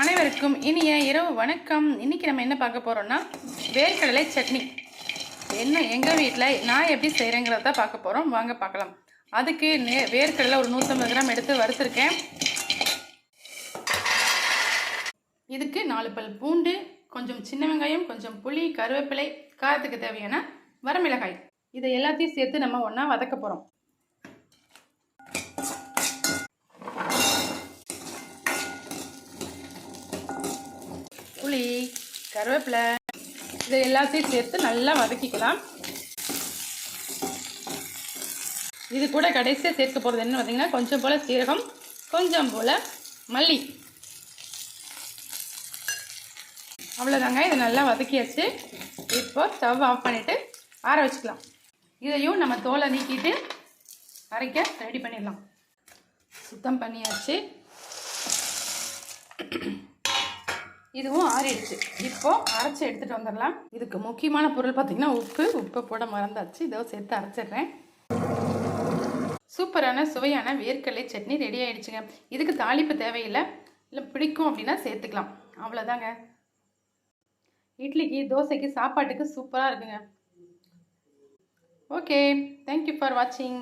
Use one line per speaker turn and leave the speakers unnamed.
அனைவருக்கும் இனிய இரவு வணக்கம். இன்னைக்கு நம்ம என்ன பார்க்க போறோம்னா வேர்க்கடலை சட்னி. என்ன எங்கள் வீட்டில் நான் எப்படி செய்கிறேங்கிறத பார்க்க போகிறோம் வாங்க பார்க்கலாம். அதுக்கு நே வேர்க்கடலை ஒரு நூற்றம்பது கிராம் எடுத்து வறுத்துருக்கேன். இதுக்கு நாலு பல் பூண்டு கொஞ்சம் சின்ன வெங்காயம் கொஞ்சம் புளி கருவேப்பிலை காரத்துக்கு தேவையான வரமிளகாய். இதை எல்லாத்தையும் சேர்த்து நம்ம ஒன்றா வதக்க போகிறோம் புளி கருவேப்பிலை இதை எல்லாத்தையும் சேர்த்து நல்லா வதக்கிக்கலாம். இது கூட கடைசியாக சேர்க்க போகிறது என்ன பார்த்தீங்கன்னா கொஞ்சம் போல் சீரகம் கொஞ்சம் போல் மல்லி. அவ்வளோதாங்க இதை நல்லா வதக்கியாச்சு. இப்போ ஸ்டவ் ஆஃப் பண்ணிவிட்டு ஆற வச்சுக்கலாம். இதையும் நம்ம தோலை நீக்கிட்டு அரைக்க ரெடி பண்ணிடலாம். சுத்தம் பண்ணியாச்சு. இதுவும் ஆறிடுச்சு. இப்போ அரைச்சி எடுத்துகிட்டு வந்துடலாம். இதுக்கு முக்கியமான பொருள் பார்த்தீங்கன்னா உப்பு. உப்பை போட மறந்தாச்சு. இதோ சேர்த்து அரைச்சிடுறேன். சூப்பரான சுவையான வேர்க்கடலை சட்னி ரெடி ஆயிடுச்சுங்க. இதுக்கு தாளிப்பு தேவையில்லை. இல்லை பிடிக்கும் அப்படின்னா சேர்த்துக்கலாம். அவ்வளோதாங்க. இட்லிக்கு தோசைக்கு சாப்பாட்டுக்கு சூப்பராக இருக்குங்க. ஓகே. தேங்க்யூ ஃபார் வாட்சிங்